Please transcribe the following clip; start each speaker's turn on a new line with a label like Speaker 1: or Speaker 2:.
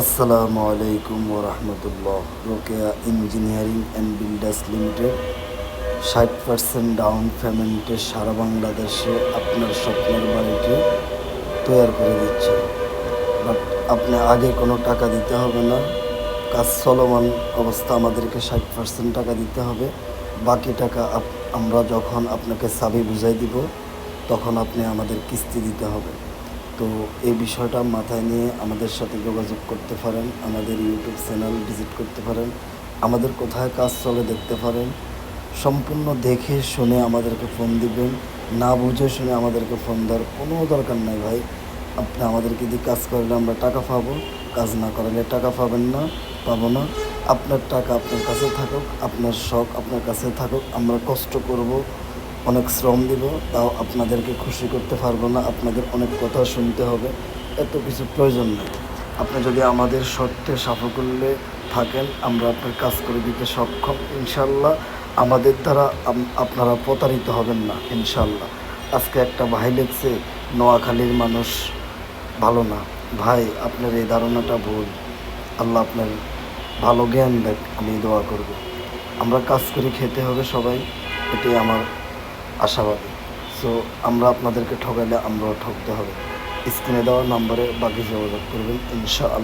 Speaker 1: আসসালামু আলাইকুম ওরহমতুল্লাহ। Rokeya engineering and builders limited, ষাট পার্সেন্ট ডাউন পেমেন্টে সারা বাংলাদেশে আপনার স্বপ্নের বাড়িটি তৈরি করে দিচ্ছে। বাট আপনি আগে কোনো টাকা দিতে হবে না। কাজ চলমান অবস্থা আমাদেরকে ষাট পার্সেন্ট টাকা দিতে হবে। বাকি টাকা আমরা যখন আপনাকে সাবি বুঝাই দিব, তখন আপনি আমাদের কিস্তি দিতে হবে। তো এই বিষয়টা মাথায় নিয়ে আমাদের সাথে যোগাযোগ করতে পারেন, আমাদের ইউটিউব চ্যানেল ভিজিট করতে পারেন, আমাদের কোথায় কাজ চলে দেখতে পারেন। সম্পূর্ণ দেখে শুনে আমাদেরকে ফোন দিবেন, না বুঝে শুনে আমাদেরকে ফোন দেওয়ার কোনো দরকার নাই ভাই। আপনি আমাদেরকে দিয়ে কাজ করলে আমরা টাকা পাবো, কাজ না করলে টাকা পাবেন না, পাবো না। আপনার টাকা আপনার কাছে থাকুক, আপনার শখ আপনার কাছে থাকুক, আমরা কষ্ট করব অনেক শ্রম দিব, তাও আপনাদেরকে খুশি করতে পারব না, আপনাদের অনেক কথা শুনতে হবে, এত কিছু প্রয়োজন নেই। আপনি যদি আমাদের শর্তে সাফল্যে থাকেন, আমরা আপনার কাজ করে দিতে সক্ষম, ইনশাল্লাহ। আমাদের দ্বারা আপনারা প্রতারিত হবেন না, ইনশাল্লাহ। আজকে একটা ভাই লিখছে নোয়াখালীর মানুষ ভালো না। ভাই, আপনার এই ধারণাটা ভুল। আল্লাহ আপনার ভালো জ্ঞান দেখ, আমি দোয়া করব। আমরা কাজ করে খেতে হবে সবাই, এটাই আমার আশাবাদী। সো আমরা আপনাদেরকে ঠকাইলে আমরাও ঠকতে হবে। স্ক্রিনে দেওয়া নাম্বারে বাকি যোগাযোগ করবেন, ইনশাআল্লাহ।